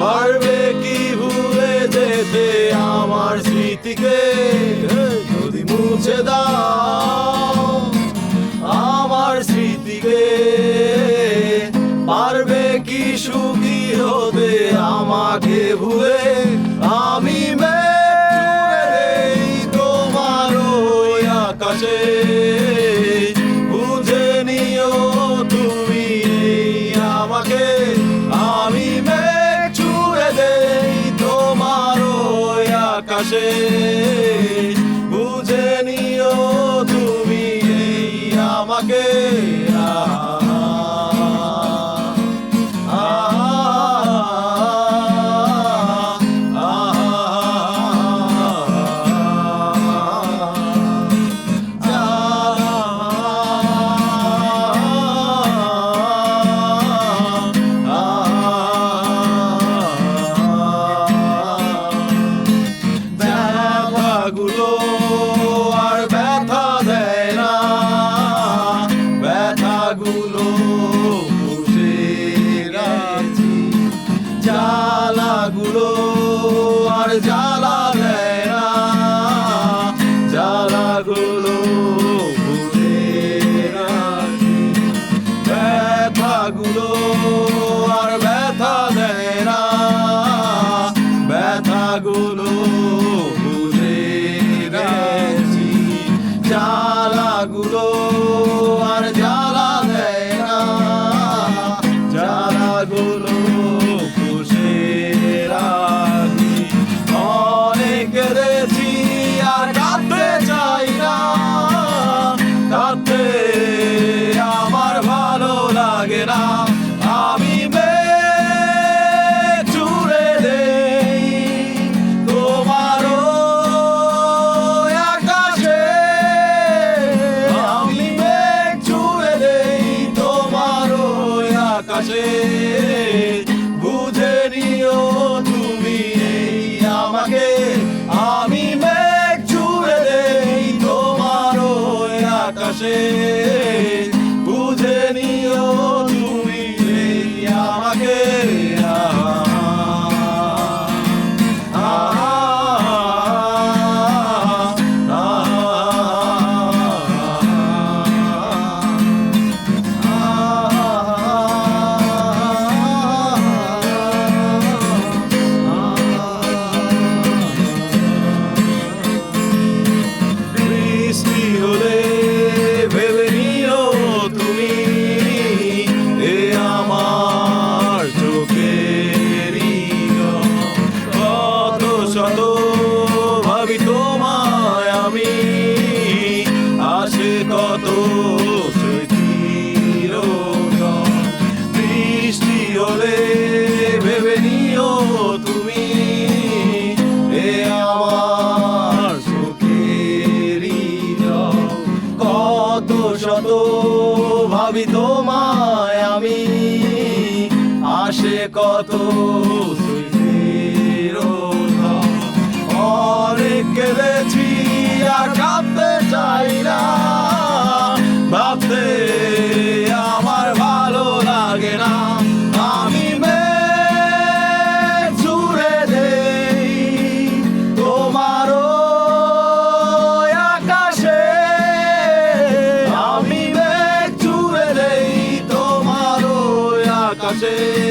পারবে কি ভুলে যেতে আমার স্মৃতিকে? যদি মুছে দাও আমার স্মৃতিকে, পারবে কি সুখী হতে আমাকে ভুলে? আমি তোমার আকাশে বুঝে নিও তুমি আমাকে। আসে বুঝে নি গুলো আর জ্বালা দেয় না। জ্বালা গুলো ভুলে ব্যথা গুলো gente. শত শত ভাবি তোমায় আমি। আসে কত say